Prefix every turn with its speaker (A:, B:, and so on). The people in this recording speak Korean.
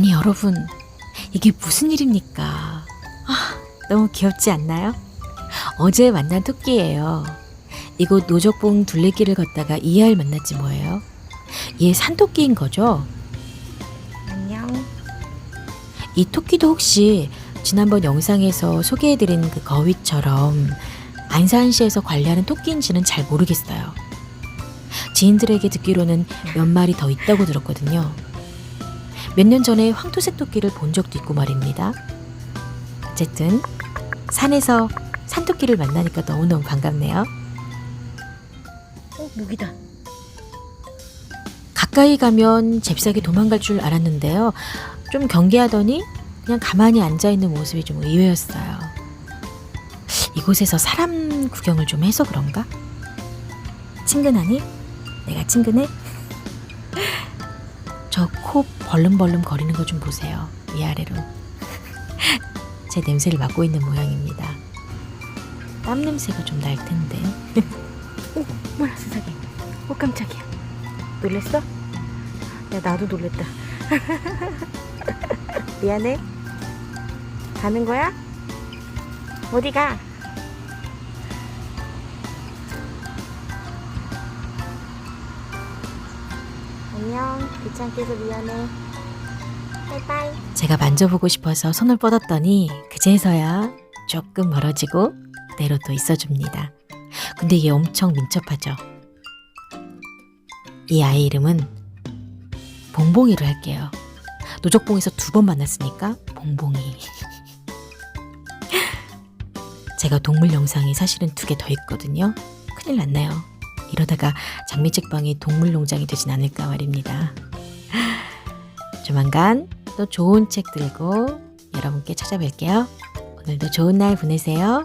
A: 아니 여러분 이게 무슨 일입니까? 아, 너무 귀엽지 않나요? 어제 만난 토끼예요. 이곳 노적봉 둘레길을 걷다가 이하를 만났지 뭐예요. 얘 산토끼인 거죠?
B: 안녕.
A: 이 토끼도 혹시 지난번 영상에서 소개해드린 그 거위처럼 안산시에서 관리하는 토끼인지는 잘 모르겠어요. 지인들에게 듣기로는 몇 마리 더 있다고 들었거든요. 몇 년 전에 황토색 토끼를 본 적도 있고 말입니다. 어쨌든 산에서 산토끼를 만나니까 너무너무 반갑네요.
B: 어, 목이다.
A: 가까이 가면 잽싸게 도망갈 줄 알았는데요. 좀 경계하더니 그냥 가만히 앉아 있는 모습이 좀 의외였어요. 이곳에서 사람 구경을 좀 해서 그런가? 친근하니? 내가 친근해? 저 코 벌름벌름 거리는 거 좀 보세요. 위아래로. 제 냄새를 맡고 있는 모양입니다. 땀 냄새가 좀 날 텐데.
B: 오, 뭐야 세상에. 오 깜짝이야. 놀랬어? 야 나도 놀랬다. 미안해. 가는 거야? 어디 가? 안녕. 귀찮게 해서 미안해. 바이바이.
A: 제가 만져보고 싶어서 손을 뻗었더니 그제서야 조금 멀어지고 그대로 또 있어줍니다. 근데 얘 엄청 민첩하죠? 이 아이 이름은 봉봉이로 할게요. 노적봉에서 두 번 만났으니까 봉봉이. 제가 동물 영상이 사실은 두 개 더 있거든요. 큰일 났네요. 이러다가 장미책방이 동물 농장이 되진 않을까 말입니다. 조만간 또 좋은 책 들고 여러분께 찾아뵐게요. 오늘도 좋은 날 보내세요.